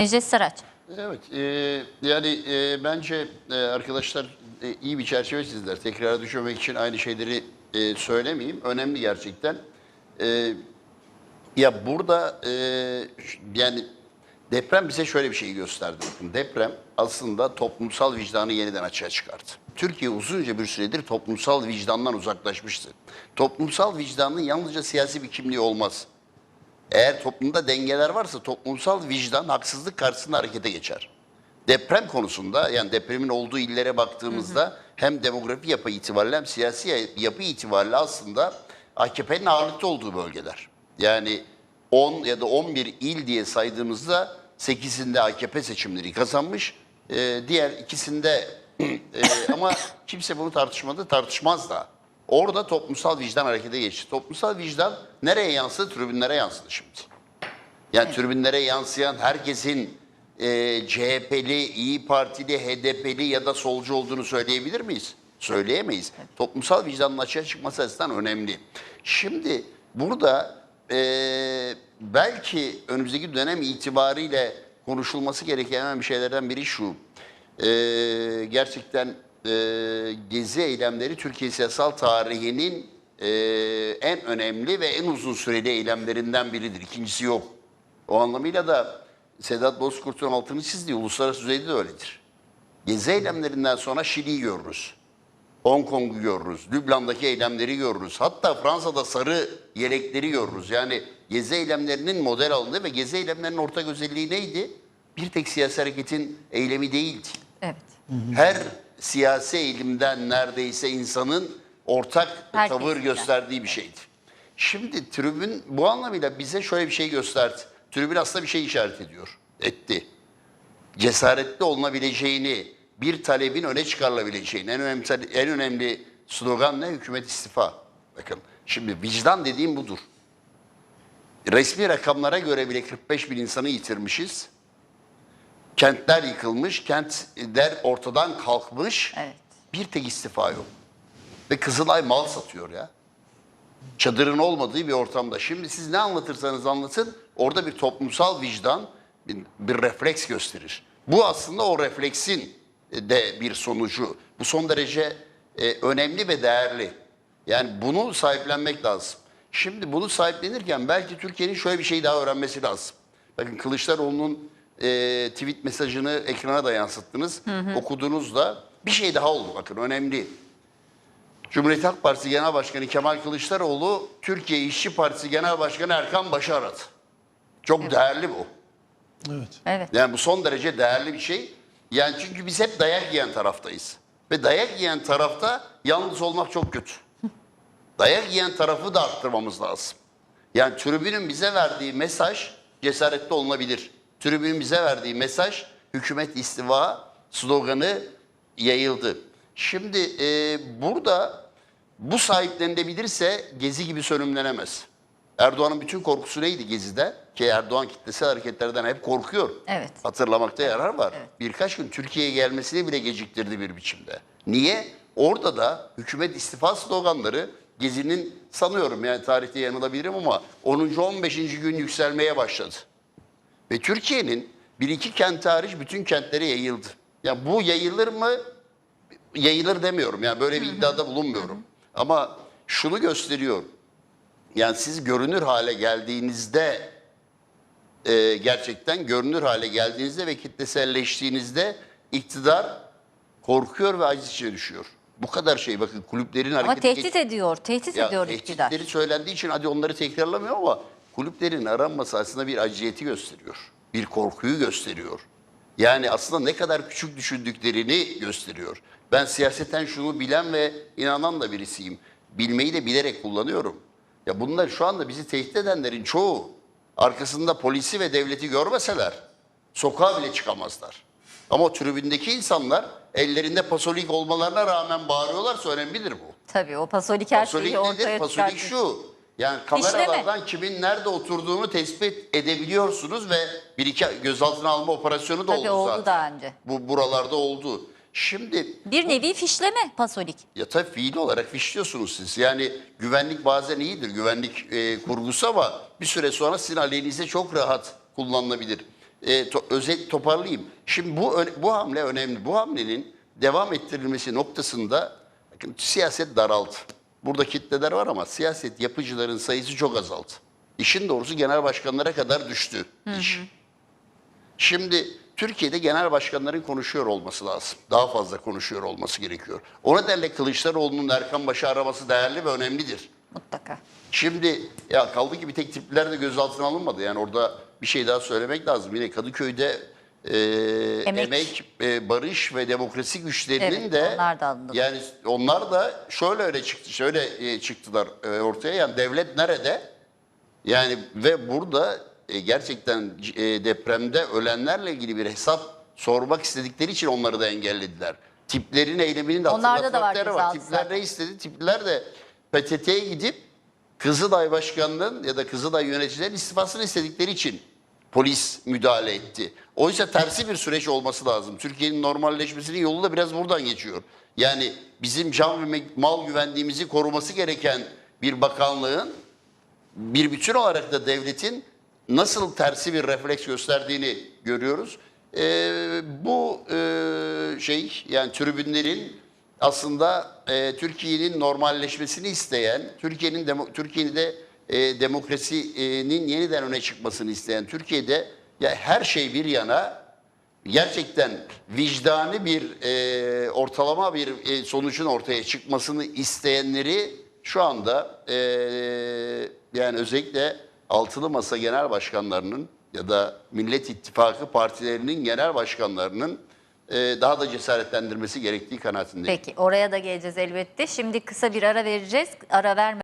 Necdet Saraç. Evet, e, yani e, bence e, arkadaşlar e, iyi bir çerçeve çizdiler. Tekrara düşürmek için aynı şeyleri e, söylemeyeyim. Önemli gerçekten. E, ya burada e, yani deprem bize şöyle bir şey gösterdi. Deprem aslında toplumsal vicdanı yeniden açığa çıkarttı. Türkiye uzunca bir süredir toplumsal vicdandan uzaklaşmıştı. Toplumsal vicdanın yalnızca siyasi bir kimliği olmaz. Eğer toplumda dengeler varsa toplumsal vicdan haksızlık karşısında harekete geçer. Deprem konusunda yani depremin olduğu illere baktığımızda hem demografi yapı itibariyle hem siyasi yapı itibariyle aslında AKP'nin ağırlıkta olduğu bölgeler. Yani 10 ya da 11 il diye saydığımızda 8'inde AKP seçimleri kazanmış. Ee, diğer ikisinde e, ama kimse bunu tartışmadı, tartışmaz da. Orada toplumsal vicdan harekete geçti. Toplumsal vicdan nereye yansıdı? Tribünlere yansıdı şimdi. Yani tribünlere yansıyan herkesin e, CHP'li, İyi Partili, HDP'li ya da solcu olduğunu söyleyebilir miyiz? Söyleyemeyiz. Toplumsal vicdanın açığa çıkması açısından önemli. Şimdi burada e, belki önümüzdeki dönem itibariyle konuşulması gereken bir şeylerden biri şu. E, gerçekten e, gezi eylemleri Türkiye siyasal tarihinin e, en önemli ve en uzun süreli eylemlerinden biridir. İkincisi yok. O anlamıyla da Sedat Bozkurt'un altını çizdiği uluslararası düzeyde de öyledir. Gezi eylemlerinden sonra Şili'yi görürüz. Hong Kong'u görürüz. Lübnan'daki eylemleri görürüz. Hatta Fransa'da sarı yelekleri görürüz. Yani gezi eylemlerinin model alındığı ve gezi eylemlerinin ortak özelliği neydi? Bir tek siyasi hareketin eylemi değildi. Evet. Her siyasi eğilimden neredeyse insanın ortak Herkesten. tavır gösterdiği bir şeydi. Şimdi tribün bu anlamıyla bize şöyle bir şey gösterdi. Tribün aslında bir şey işaret ediyor. Etti. Cesaretli olunabileceğini, bir talebin öne çıkarılabileceğini, en önemli, en önemli slogan ne? Hükümet istifa. Bakın şimdi vicdan dediğim budur. Resmi rakamlara göre bile 45 bin insanı yitirmişiz. Kentler yıkılmış, kentler ortadan kalkmış. Evet. Bir tek istifa yok. Ve Kızılay mal satıyor ya. Çadırın olmadığı bir ortamda. Şimdi siz ne anlatırsanız anlatın orada bir toplumsal vicdan bir, bir refleks gösterir. Bu aslında o refleksin de bir sonucu. Bu son derece e, önemli ve değerli. Yani bunu sahiplenmek lazım. Şimdi bunu sahiplenirken belki Türkiye'nin şöyle bir şey daha öğrenmesi lazım. Bakın Kılıçdaroğlu'nun e, tweet mesajını ekrana da yansıttınız. Okudunuz da bir şey daha oldu bakın önemli. Cumhuriyet Halk Partisi Genel Başkanı Kemal Kılıçdaroğlu Türkiye İşçi Partisi Genel Başkanı Erkan Baş'ı aradı. Çok değerli bu. Evet. Evet. Yani bu son derece değerli bir şey. Yani çünkü biz hep dayak yiyen taraftayız. Ve dayak yiyen tarafta yalnız olmak çok kötü. Dayak yiyen tarafı da arttırmamız lazım. Yani tribünün bize verdiği mesaj cesaretli olunabilir. Tribünün bize verdiği mesaj hükümet istifa sloganı yayıldı. Şimdi e, burada bu sahiplenilebilirse Gezi gibi sönümlenemez. Erdoğan'ın bütün korkusu neydi Gezi'de? Ki Erdoğan kitlesel hareketlerden hep korkuyor. Evet. Hatırlamakta yarar var. Birkaç gün Türkiye'ye gelmesini bile geciktirdi bir biçimde. Niye? Orada da hükümet istifa sloganları Gezi'nin sanıyorum yani tarihte yanılabilirim ama 10. 15. gün yükselmeye başladı. Ve Türkiye'nin bir iki kenti hariç bütün kentlere yayıldı. Yani bu yayılır mı? Yayılır demiyorum. Yani böyle bir iddiada bulunmuyorum. Ama şunu gösteriyor. Yani siz görünür hale geldiğinizde e, gerçekten görünür hale geldiğinizde ve kitleselleştiğinizde iktidar korkuyor ve aciz içine düşüyor. Bu kadar şey bakın kulüplerin Ama hareketi tehdit ediyor. Tehdit ya ediyor iktidar. tehditleri söylendiği için hadi onları tekrarlamıyor ama kulüplerin aranması aslında bir aciyeti gösteriyor. Bir korkuyu gösteriyor. Yani aslında ne kadar küçük düşündüklerini gösteriyor. Ben siyaseten şunu bilen ve inanan da birisiyim. Bilmeyi de bilerek kullanıyorum. Ya bunlar şu anda bizi tehdit edenlerin çoğu arkasında polisi ve devleti görmeseler sokağa bile çıkamazlar. Ama tribündeki insanlar ellerinde pasolik olmalarına rağmen bağırıyorlarsa önemlidir bu. Tabii o pasolik her Pasolik şeyi ortaya Pasolik çıkartıyor. şu. Yani kameralardan kimin nerede oturduğunu tespit edebiliyorsunuz ve bir iki gözaltına alma operasyonu da Tabii oldu oldu zaten. daha önce. Bu buralarda oldu. Şimdi Bir nevi fişleme pasolik. ya tabii fiil olarak fişliyorsunuz siz. Yani güvenlik bazen iyidir, güvenlik e, kurgusu ama bir süre sonra sizin aleyhinize çok rahat kullanılabilir. e, to- özet toparlayayım. Şimdi bu bu hamle önemli. Bu hamlenin devam ettirilmesi noktasında bakın, siyaset daraldı. Burada kitleler var ama siyaset yapıcıların sayısı çok azaldı. İşin doğrusu genel başkanlara kadar düştü iş. Şimdi Türkiye'de genel başkanların konuşuyor olması lazım. Daha fazla konuşuyor olması gerekiyor. O nedenle Kılıçdaroğlu'nun Erkan Baş'ı araması değerli ve önemlidir. Mutlaka. Şimdi ya kaldı ki bir tek tipler de gözaltına alınmadı. Yani orada bir şey daha söylemek lazım. Yine Kadıköy'de e, Emek. emek, e, barış ve demokrasi güçlerinin Evet, de onlar da alındı. yani onlar da şöyle öyle çıktı, şöyle e, çıktılar e, ortaya. Yani devlet nerede? Yani ve burada e, gerçekten e, depremde ölenlerle ilgili bir hesap sormak istedikleri için onları da engellediler. Tiplerin eyleminin de Onlarda da var var. Tipler zaten. ne istedi? Tipler de PTT'ye gidip Kızılay Başkanı'nın ya da Kızılay yöneticilerin istifasını istedikleri için polis müdahale etti. Oysa tersi bir süreç olması lazım. Türkiye'nin normalleşmesinin yolu da biraz buradan geçiyor. Yani bizim can ve mal güvenliğimizi koruması gereken bir bakanlığın bir bütün olarak da devletin nasıl tersi bir refleks gösterdiğini görüyoruz. Ee, bu e, şey yani tribünlerin aslında e, Türkiye'nin normalleşmesini isteyen, Türkiye'nin demo, Türkiye'de e, demokrasinin yeniden öne çıkmasını isteyen, Türkiye'de ya her şey bir yana gerçekten vicdani bir e, ortalama bir e, sonucun ortaya çıkmasını isteyenleri şu anda e, yani özellikle altılı masa genel başkanlarının ya da Millet İttifakı partilerinin genel başkanlarının e, daha da cesaretlendirmesi gerektiği kanaatindeyim. Peki oraya da geleceğiz elbette. Şimdi kısa bir ara vereceğiz. Ara verme